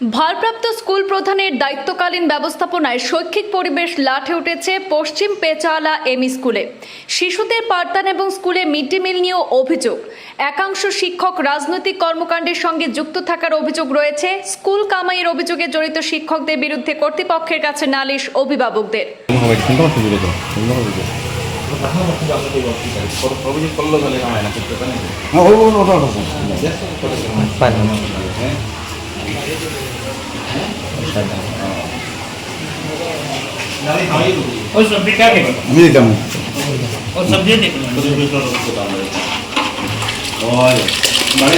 ভারপ্রাপ্ত স্কুল প্রধানের দায়িত্বকালীন ব্যবস্থাপনায় শৈক্ষিক পরিবেশ লাঠে উঠেছে পশ্চিম পেচালা এমই স্কুলে শিশুদের পাঠদান এবং স্কুলে মিড ডে মিল নিয়েও অভিযোগ একাংশ শিক্ষক রাজনৈতিক কর্মকাণ্ডের সঙ্গে যুক্ত থাকার অভিযোগ রয়েছে স্কুল কামাইয়ের অভিযোগে জড়িত শিক্ষকদের বিরুদ্ধে কর্তৃপক্ষের কাছে নালিশ অভিভাবকদের অভিযোগ করলেও और सब्जी क्या देखो एकदम और सब्जी देखो और बड़े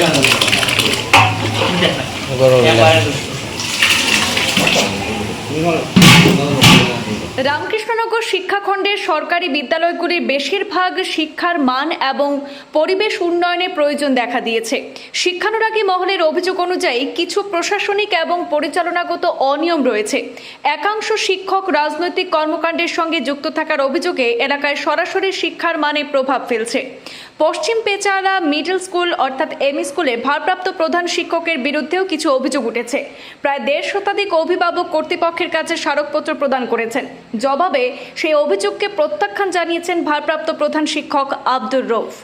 बराबर রামকৃষ্ণনগর শিক্ষাখণ্ডের সরকারি বিদ্যালয়গুলির বেশিরভাগ শিক্ষার মান এবং পরিবেশ উন্নয়নে প্রয়োজন দেখা দিয়েছে। শিক্ষানুরাগী মহলের অভিযোগ অনুযায়ী কিছু প্রশাসনিক এবং পরিচালনাগত অনিয়ম রয়েছে। একাংশ শিক্ষক রাজনৈতিক কর্মকাণ্ডের সঙ্গে যুক্ত থাকার অভিযোগে এলাকায় সরাসরি শিক্ষার মানে প্রভাব ফেলছে। পশ্চিম পেচারা মিডল স্কুল অর্থাৎ এম স্কুলে ভারপ্রাপ্ত প্রধান শিক্ষকের বিরুদ্ধেও কিছু অভিযোগ উঠেছে। প্রায় দেড় শতাধিক অভিভাবক কর্তৃপক্ষের কাছে স্মারকপত্র প্রদান করেছেন। জবাবে সেই অভিযোগকে প্রত্যাখ্যান জানিয়েছেন ভারপ্রাপ্ত প্রধান শিক্ষক আব্দুর রৌফ।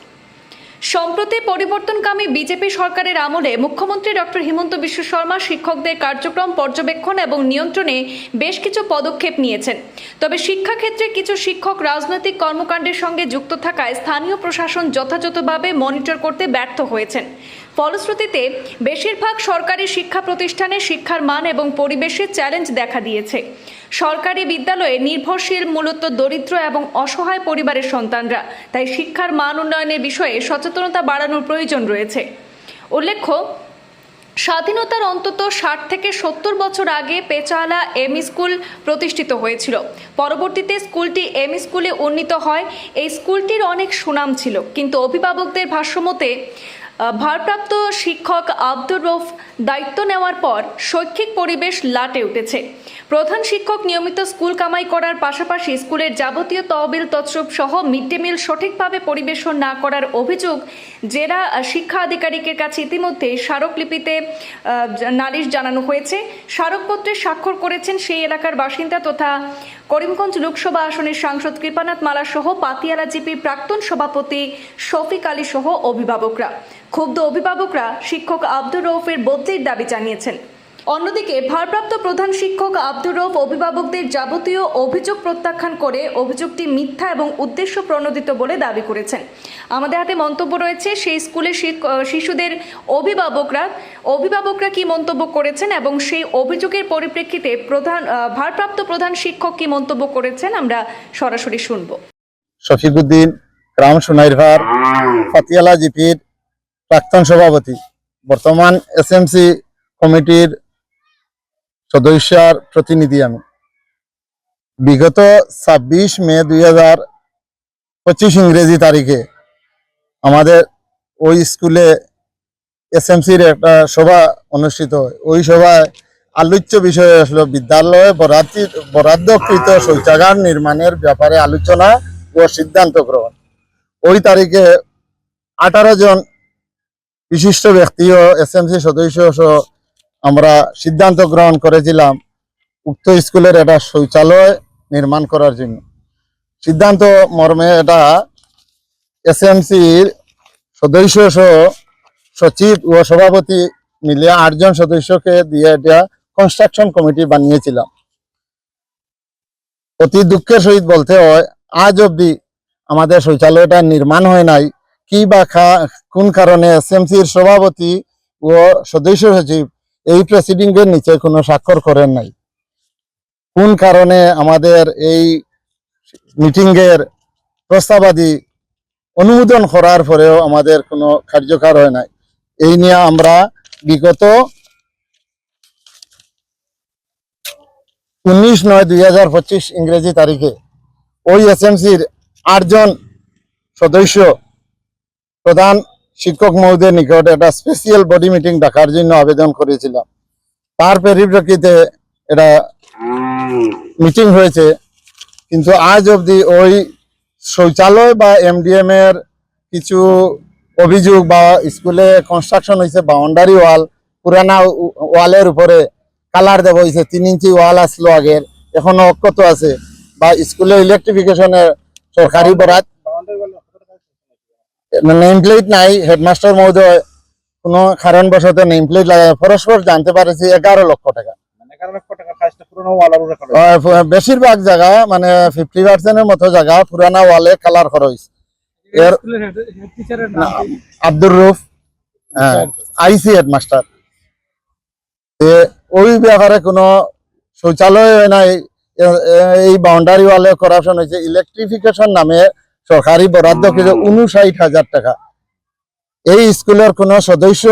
সম্প্রতি পরিবর্তনকামী বিজেপি সরকারের আমলে মুখ্যমন্ত্রী ডক্টর হিমন্ত বিশ্ব শর্মা শিক্ষকদের কার্যক্রম পর্যবেক্ষণ এবং নিয়ন্ত্রণে বেশ কিছু পদক্ষেপ নিয়েছেন। তবে শিক্ষাক্ষেত্রে কিছু শিক্ষক রাজনৈতিক কর্মকাণ্ডের সঙ্গে যুক্ত থাকায় স্থানীয় প্রশাসন যথাযথভাবে মনিটর করতে ব্যর্থ হয়েছেন। ফলশ্রুতিতে বেশিরভাগ সরকারি শিক্ষা প্রতিষ্ঠানে শিক্ষার মান এবং পরিবেশের চ্যালেঞ্জ দেখা দিয়েছে। সরকারি বিদ্যালয়ে নির্ভরশীল, মূলত দরিদ্র এবং অসহায় পরিবারের সন্তানরা, তাই শিক্ষার মান উন্নয়নের বিষয়ে সচেতনতা বাড়ানোর প্রয়োজন রয়েছে। উল্লেখ্য, স্বাধীনতার অন্তত ষাট থেকে সত্তর বছর আগে পেচালা এমই স্কুল প্রতিষ্ঠিত হয়েছিল। পরবর্তীতে স্কুলটি এমই স্কুলে উন্নীত হয়। এই স্কুলটির অনেক সুনাম ছিল, কিন্তু অভিভাবকদের ভাষ্যমতে ভারপ্রাপ্ত শিক্ষক আব্দুর রৌফ দায়িত্ব নেওয়ার পর শৈক্ষিক পরিবেশ লাটে উঠেছে। প্রধান শিক্ষক নিয়মিত স্কুল কামাই করার পাশাপাশি স্কুলের যাবতীয় তহবিল, তছরূপ সহ মিড ডে মিল সঠিকভাবে পরিবেশন না করার অভিযোগ জেলা শিক্ষা আধিকারিকের কাছে ইতিমধ্যে স্মারকলিপিতে নালিশ জানানো হয়েছে। স্মারকপত্রে স্বাক্ষর করেছেন সেই এলাকার বাসিন্দা তথা করিমগঞ্জ লোকসভা আসনের সাংসদ কৃপানাথ মালা সহ পাতিয়ালা জিপি প্রাক্তন সভাপতি শফিক আলী সহ অভিভাবকরা। ক্ষুব্ধ অভিভাবকরা শিক্ষক আব্দুর রৌফের বদলির দাবি জানিয়েছেন। অন্যদিকে ভারপ্রাপ্ত প্রধান শিক্ষক আব্দুর রৌফ অভিভাবকদের যাবতীয় অভিযোগ প্রত্যাখ্যান করে অভিযোগটি মিথ্যা এবং উদ্দেশ্য প্রণোদিত বলে দাবি করেছেন। আমাদের হাতে মন্তব্য রয়েছে, সেই স্কুলের শিশুদের অভিভাবকরা অভিভাবকরা কি মন্তব্য করেছেন এবং সেই অভিযোগের পরিপ্রেক্ষিতে প্রধান ভারপ্রাপ্ত প্রধান শিক্ষক কি মন্তব্য করেছেন আমরা সরাসরি শুনব। শফিকুদ্দিন রাম সোনাইরভার, ফাতিয়ালা জিপির প্রাক্তন সভাপতি। বর্তমান এসএমসি কমিটির সদস্যার প্রতিনিধি আমি। বিগত ছাব্বিশ মে দুই হাজার পঁচিশ ইংরেজি তারিখে আমাদের ওই স্কুলে এসএমসির একটা সভা অনুষ্ঠিত হয়। ওই সভায় আলোচ্য বিষয় আসলো বিদ্যালয়ে বরাদ্দ, বরাদ্দকৃত শৌচাগার নির্মাণের ব্যাপারে আলোচনা ও সিদ্ধান্ত গ্রহণ। ওই তারিখে আঠারো জন বিশিষ্ট ব্যক্তি ও এসএমসি সদস্য সহ আমরা সিদ্ধান্ত গ্রহণ করেছিলাম উক্ত স্কুলের একটা শৌচালয় নির্মাণ করার জন্য। সিদ্ধান্ত মর্মে এটা এস এসএমসির সদস্য সহ সচিব ও সভাপতি মিলিয়ে আটজন সদস্যকে দিয়ে এটা কনস্ট্রাকশন কমিটি বানিয়েছিলাম। অতি দুঃখের সহিত বলতে হয়, আজ অবধি আমাদের শৌচালয়টা নির্মাণ হয় নাই। কি বা কোন কারণে এস এসএমসির সভাপতি ও সদস্য সচিব এই প্রসিডিং এর নিচে কোনো স্বাক্ষর করেন নাই। কোন কারণে আমাদের এই মিটিং এর প্রস্তাবাদি অনুমোদন করার পরেও আমাদের কোনো কার্যকর হয় নাই? এই নিয়ে আমরা বিগত উনিশ নয় দুই হাজার পঁচিশ ইংরেজি তারিখে ওই এসএমসির আটজন সদস্য প্রধান শিক্ষক মহোদয়ের নিকট একটা স্পেশাল বডি মিটিং ডাকার জন্য আবেদন করেছিলাম। তার পরিপ্রেক্ষিতে এটা মিটিং হয়েছে। কিন্তু আজ অবধি ওই শৌচালয় বা এমডিএম এর কিছু অভিযোগ বা স্কুলে কনস্ট্রাকশন হয়েছে বাউন্ডারি ওয়াল পুরানা ওয়ালের উপরে কালার দেওয়া হয়েছে, তিন ইঞ্চি ওয়াল আসলো আগের, এখনও অক্ষত আছে। বা স্কুলে ইলেকট্রিফিকেশনের সরকারি বরাত নেম প্লেট নাই হেডমাস্টার মহোদয় কোনো কারণবশত নেম প্লেট লাগা পরস্পর জানতে পারেছি এগারো লক্ষ টাকা। মানে বেশিরভাগ জায়গা মানে ফিফটি পার্সেন্টের মতো জায়গা পুরানা ওয়ালে কালার খরচ এর আব্দুর রুফ আইসি হেডমাস্টার ওই ব্যাপারে কোনো শৌচালয় হয় নাই এই বাউন্ডারি ওয়ালে করাপশন হয়েছে। ইলেকট্রিফিকেশন নামে সরকারি বরাদ্দ কিছু উনষাট হাজার টাকা? এই স্কুলের কোনো সদস্য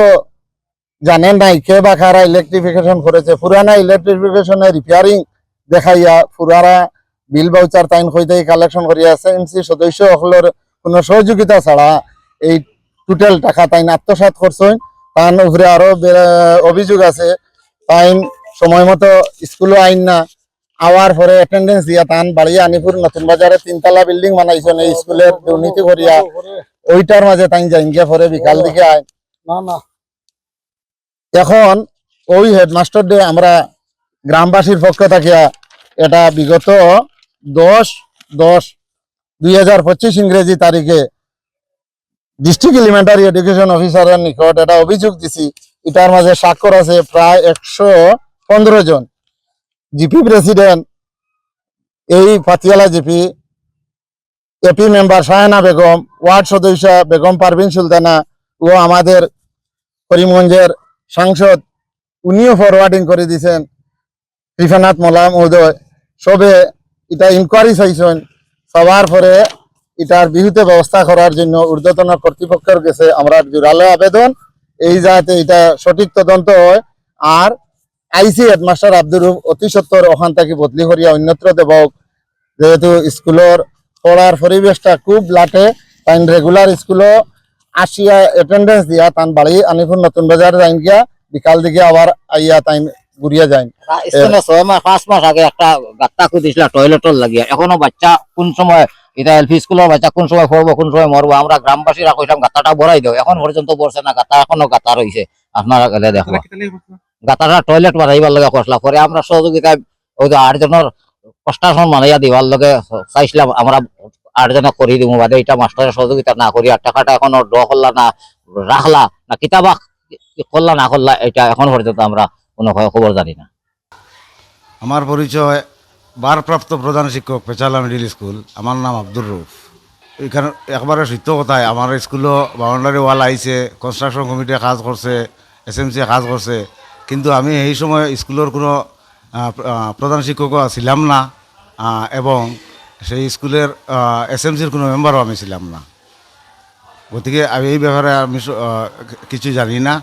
জানেন নাই কে বা কারা ইলেকট্রিফিকেশন করেছে? পুরানা ইলেকট্রিফিকেশনের রিপেয়ারিং দেখাইয়া পুরানা বিল বাউচার তাইন হইতে কালেকশন করিয়া এসএমসি সদস্য সকলের কোনো সহযোগিতা ছাড়া এই টোটাল টাকা তাইন আত্মসাৎ করছেন তার উপরে আরও অভিযোগ আছে তাইন সময় মতো স্কুলও আইন না। আওয়ার পরে অ্যাটেন্ডেন্স দিয়া তান বাড়িয়া আনিপুর নতুন বাজারে তিনতলা বিল্ডিং বানাইছেন এই স্কুলের দুর্নীতি করিয়া। ওইটার মাঝে তাইন যাইন গিয়া পরে বিকাল দিকে আয়। না না। এখন ওই হেডমাস্টার ডে আমরা গ্রামবাসীর পক্ষ থাকিয়া এটা বিগত দশ দশ দুই হাজার পঁচিশ ইংরেজি তারিখে ডিস্ট্রিক্ট এলিমেন্টারি এডুকেশন অফিসারের নিকট এটা অভিযোগ দিছি। এটার মাঝে স্বাক্ষর আছে প্রায় একশো পনেরো জন। জিপি প্রেসিডেন্ট, এই Patiala GP, AP member Shahana Begum, ward সদস্য বেগম পারভিন সুলতানা ও আমাদের করিমগঞ্জের সাংসদ, উনিও ফরওয়ার্ডিং করে দিয়েছেন ত্রিফানাথ মোলা মহোদয়। সবে এটা ইনকোয়ারি চাইছেন সবার পরে এটার বিহুতে ব্যবস্থা করার জন্য ঊর্ধ্বতন কর্তৃপক্ষের কাছে আমরা জোরালো আবেদন, এই যাতে এটা সঠিক তদন্ত হয়। আর আইসি হেডমাস্টার আব্দুর রুফ অতি সত্তর ওখান থেকে বদলি করিয়া অন্যত্র দেবক যেহেতু স্কুলের পড়ার পরিবেশটা খুব লাটে তাই রেগুলার স্কুলও আসিয়া অ্যাটেন্ডেন্স দিয়া তান বাড়ি আনিপুর নতুন বাজার যাইন গিয়া, বিকাল দিকে আবার আইয়া তাই ঘুরিয়া যাইন। ছয় মাস পাঁচ মাস আগে একটা গাত্তা খুঁজছিল টয়লেটর লাগিয়া। এখনও বাচ্চা কোন সময়, এটা এলপি স্কুলের বাচ্চা কোন সময় পড়ব কোন সময় মরবো আমরা গ্রামবাসীরা কইলাম গাতাটা ভরাই দাও। এখন পর্যন্ত পড়ছে না গাতা এখনও গাতা রয়েছে আপনারা গেলে দেখব গাতাটা টয়লেট বানাইবার লগে করছিলাম। পরে আমরা সহযোগিতায় ওই যে আটজনের প্রশাসন মানাইয়া দিবার লগে চাইছিলাম, আমরা আটজনে করি দিব বাদে এটা মাস্টারের সহযোগিতা না করি আর টাকাটা এখনও ড করলা না, রাখলা না, কিতাবা করলা না করলা এটা এখন পর্যন্ত আমরা কোনো খবর জানি না। আমার পরিচয়, ভারপ্রাপ্ত প্রধান শিক্ষক পেচালা মিডিল স্কুল। আমার নাম আব্দুর রুফ এখানে একবারে সত্য কথায় আমার স্কুলও বাউন্ডারি ওয়াল আইছে কনস্ট্রাকশন কমিটি কাজ করছে এস এম সি কাজ করছে। কিন্তু আমি এই সময় স্কুলের কোনো প্রধান শিক্ষকও ছিলাম না এবং সেই স্কুলের এস এম সির কোনো মেম্বারও আমি ছিলাম না। গতিকে আমি এই ব্যাপারে আমি কিছু জানি না।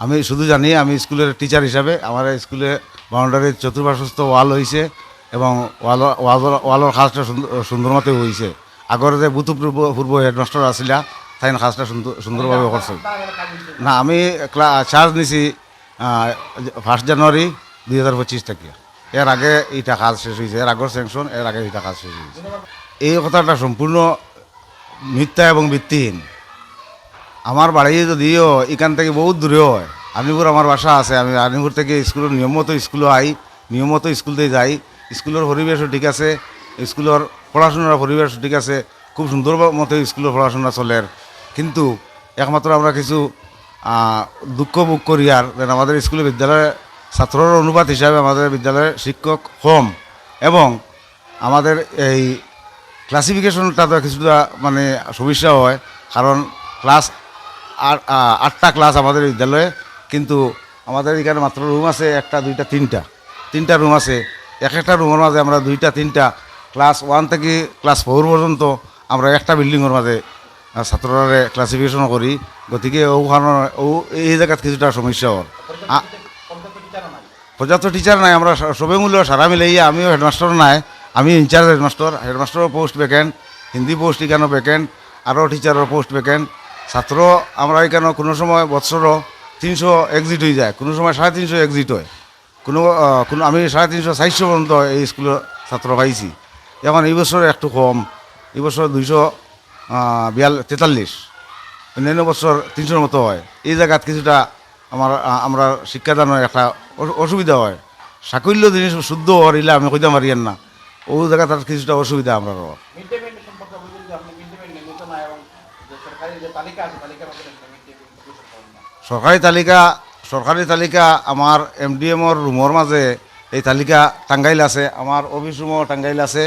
আমি শুধু জানি আমি স্কুলের টিচার হিসাবে আমার স্কুলে বাউন্ডারির চতুর্পার্শ্বস্থ ওয়াল হয়েছে এবং ওয়াল, ওয়াল- ওয়ালের কাজটা সুন্দর মতো হয়েছে আগরে যে ভূতপূর্ব পূর্ব হেডমাস্টার আসিলা তাই সুন্দর, সুন্দরভাবে করছে। না, আমি ক্লা, চার্জ নিছি ফার্স্ট জানুয়ারি দুই হাজার পঁচিশ থেকে এর আগে এইটা কাজ শেষ হয়েছে এর আগের স্যাংশন এর আগে এইটা কাজ শেষ হয়েছে এই কথাটা সম্পূর্ণ মিথ্যা এবং ভিত্তিহীন। আমার বাড়ি যদিও এখান থেকে বহুত দূরে হয় আর্নিপুর আমার বাসা আছে, আমি আর্নিপুর থেকে স্কুলের নিয়মিত স্কুলে আই নিয়মিত স্কুলতে যাই স্কুলের পরিবেশও ঠিক আছে স্কুলের পড়াশোনার পরিবেশ ঠিক আছে, খুব সুন্দর মতো স্কুলের পড়াশোনা চলে। কিন্তু একমাত্র আমরা কিছু দুঃখ ভোগ করি আর আমাদের স্কুলে বিদ্যালয়ে ছাত্রর অনুপাত হিসাবে আমাদের বিদ্যালয়ের শিক্ষক কম এবং আমাদের এই ক্লাসিফিকেশনটা তো কিছুটা মানে সমস্যা হয়, কারণ ক্লাস আট- আটটা ক্লাস আমাদের বিদ্যালয়ে, কিন্তু আমাদের এখানে মাত্র রুম আছে একটা, দুইটা, তিনটা। তিনটা রুম আছে। এক একটা রুমের মাঝে আমরা দুইটা, তিনটা ক্লাস ওয়ান থেকে ক্লাস ফোর পর্যন্ত আমরা একটা বিল্ডিংয়ের মাঝে আহ, ছাত্ররা ক্লাসিফিকেশন করি। গতিকে ওখানে ও এই জায়গাত কিছুটা সমস্যা আ- পর্যাপ্ত টিচার নাই আমরা সবে মূল্য সারা মিলাইয়া আমিও হেডমাস্টার নাই আমি ইনচার্জ হেডমাস্টার হেডমাস্টারের পোস্ট ভ্যাকেন্ট হিন্দি পোস্ট এখানে ভ্যাকেন্ট আরও টিচারের পোস্ট ভ্যাকেন্ট ছাত্র আমরা এখানে কোনো সময় বৎসরও তিনশো এক্সিট হয়ে যায় কোনো সময় সাড়ে তিনশো এক্সিট হয়। কোনো কোনো আমি সাড়ে তিনশো চারশো পর্যন্ত এই স্কুলের ছাত্র পাইছি। এখন এই বছর একটু কম এই বছর দুইশো বিয়াল তেতাল্লিশ। অন্যান্য বছর তিনশোর মতো হয়। এই জায়গাত কিছুটা আমার আমরা শিক্ষাদানের একটা অসুবিধা হয়। সাকল্য জিনিস শুদ্ধ হরিলে আমি কইতে পারিয়েন না। ও জায়গা তার কিছুটা অসুবিধা আমরা সরকারি তালিকা সরকারি তালিকা আমার এম ডি এমর রুমৰ মাঝে এই তালিকা টাঙ্গাইল আছে আমার অফিস রুমও টাঙ্গাইল আছে।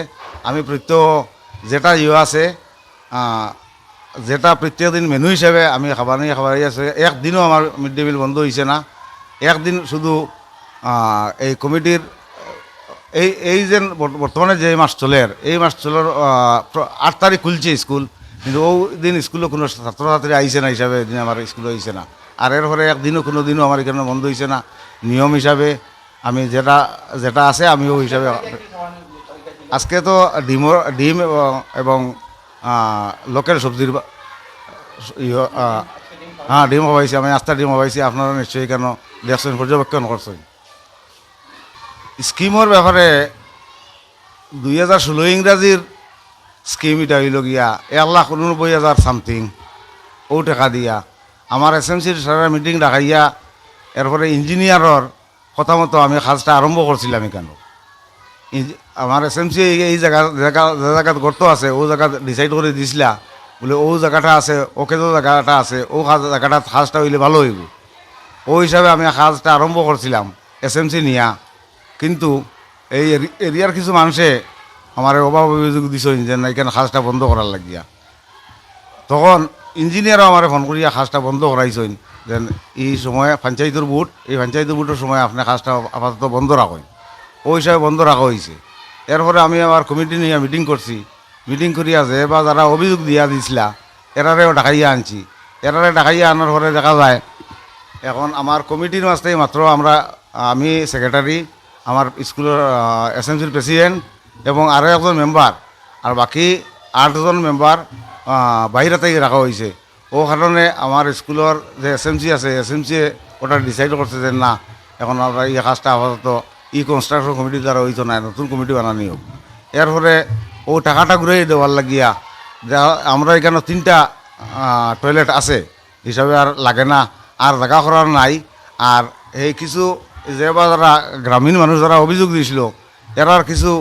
আমি প্রত্যেক যেটা ইয়ে আছে যেটা প্রত্যেক দিন মেনু হিসাবে আমি খাবার নিয়ে খাবার আছে। একদিনও আমার মিড ডে মিল বন্ধ হয়েছে না। একদিন শুধু এই কমিটির এই এই যে বর্ত- বর্তমানে যে মাস চলের এই মাস চলের আট তারিখ খুলছে স্কুল। কিন্তু ও দিন স্কুলে কোনো ছাত্রছাত্রী আইসে না হিসাবে এদিন আমার স্কুলে হয়েছে না। আর এর পরে একদিনও কোনো দিনও আমার এখানে বন্ধ হয়েছে না। নিয়ম হিসাবে আমি যেটা যেটা আছে আমিও হিসাবে আজকে তো ডিমর ডিম এবং লোকেল সবজির হ্যাঁ ডিম হবাইছি, আমি আস্তা ডিম হবাইছি, আপনারা নিশ্চয়ই কেন দেখছেন, পর্যবেক্ষণ করছেন। স্কিমর ব্যাপারে দুই হাজার ষোলো ইংরাজির স্কিম এটা হইল গিয়া এক লাখ উননব্বই হাজার সামথিং ও টাকা দিয়া। আমার এস এম সির সারা মিটিং ডাকাইয়া এরপরে ইঞ্জিনিয়ারর কথা মতো আমি কাজটা আরম্ভ করছিলাম কেন আমার এস এম সি এই জায়গা জায়গা যে গর্ত আছে, ও জায়গা ডিসাইড করে দিছিলা। বলে, ও জায়গাটা আছে ওকে যে জায়গাটা আছে, ও জায়গাটা কাজটা হইলে ভালো হইব ও হিসাবে আমি কাজটা আরম্ভ করছিলাম এস এম সি নিয়া। কিন্তু এই এরি- এরিয়ার কিছু মানুষে আমার অভাব অভিযোগ দিছেন যে না এখানে কাজটা বন্ধ করার লাগিয়া। তখন ইঞ্জিনিয়ারও আমার ফোন করিয়া কাজটা বন্ধ করাইছেন যেন এই সময় পঞ্চায়েতের বুট এই পঞ্চায়েতের বুটের সময় আপনি কাজটা আপাতত বন্ধ রাখেন ওই হিসাবে বন্ধ রাখা হয়েছে এরপরে আমি আমার কমিটি নিয়ে মিটিং করছি। মিটিং করিয়া যে বা যারা অভিযোগ দিয়া দিছিলা, এরারেও ডাকাইয়া আনছি। এরারে ডাকাইয়া আনার পরে দেখা যায়, এখন আমার কমিটির মাঝতেই মাত্র আমরা, আমি সেক্রেটারি আমার স্কুলের এস এম সির প্রেসিডেন্ট এবং আরও একজন মেম্বার আর বাকি আটজন মেম্বার বাইরে থেকে রাখা হয়েছে ও কারণে আমার স্কুলের যে এস এম সি আছে এস এম সি ওটা ডিসাইড করছে যে না, এখন আমরা এই কাজটা আপাতত ই কনস্ট্রাকশন কমিটি দ্বারা হইতো না, নতুন কমিটি বানানি হোক। এরপরে ও টাকাটা ঘুরে দেওয়ার লাগিয়া যা আমরা এখানে তিনটা টয়লেট আছে, হিসাবে আর লাগে না, আর জায়গা করার নাই। আর এই কিছু যে বা যারা গ্রামীণ মানুষ যারা অভিযোগ দিয়েছিল, এরার কিছু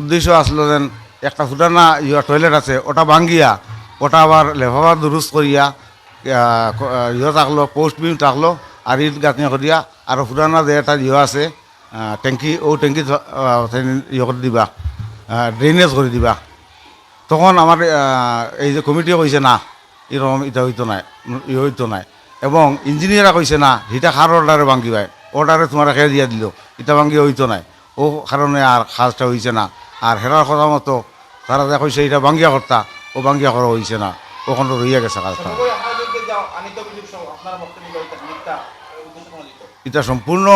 উদ্দেশ্য আসলো যেন একটা ফুটানা ইয়া টয়লেট আছে, ওটা ভাঙ্গিয়া, ওটা আবার লেফাফা দুরুস্ত করিয়া ইয়ে থাকল পোস্ট বিম থাকল, আর ইট গাঁথনি করিয়া, আর ফুটানা যে একটা ইয়ে আছে ট্যাঙ্কি ও ট্যাঙ্কি ইয়ে করে দিবা। ড্রেনেজ করে দিবা। তখন আমার এই যে কমিটিও কইছে না এরকম এটা হইতো নাই ই হইতো নাই। এবং ইঞ্জিনিয়ারা কইছে না হিটা খার অর্ডারে ভাঙ্গি ভাই অর্ডারে তোমার খেয়ে দিয়া দিল ইটা ভাঙ্গি হইতো নাই। ও কারণে আর কাজটা হইছে না। আর হেরার কথা মতো তারা যা কইছে এটা ভাঙ্গিয়া কর্তা ও ভাঙ্গিয়া করা হইছে না। ওখানে রইয়া গেছে কাজটা এটা সম্পূর্ণ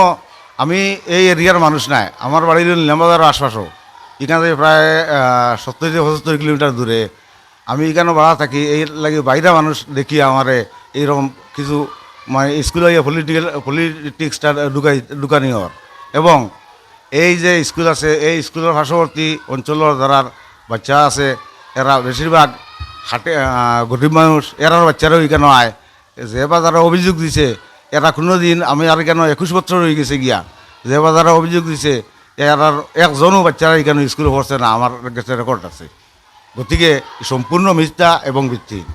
আমি এই এরিয়ার মানুষ নাই। আমার বাড়ির নিলামবাজার আশপাশও। এখানে থেকে প্রায় সত্তর থেকে পঁচাত্তর কিলোমিটার দূরে। আমি এখানে ভাড়া থাকি? এই লাগে বাইরে মানুষ দেখি আমারে এইরকম কিছু মানে স্কুলে পলিটিক্যাল পলিটিক্সটা ঢুকাই, ঢুকানি হওয়ার এবং এই যে স্কুল আছে, এই স্কুলের পার্শ্ববর্তী অঞ্চলের যারা বাচ্চা আছে, এরা বেশিরভাগ হাটে গরিব মানুষ। এরার বাচ্চারাও এখানে আয়। যে বা যারা অভিযোগ দিছে এরা কোনো দিন আমি আর কেন একুশ বছর হয়ে গেছে গিয়া। যে বাজারে অভিযোগ দিছে আর একজনও বাচ্চারা এখানে স্কুলে পড়ছে না, আমার কাছে রেকর্ড আছে। গতিকে সম্পূর্ণ মিথ্যা এবং ভিত্তিহীন।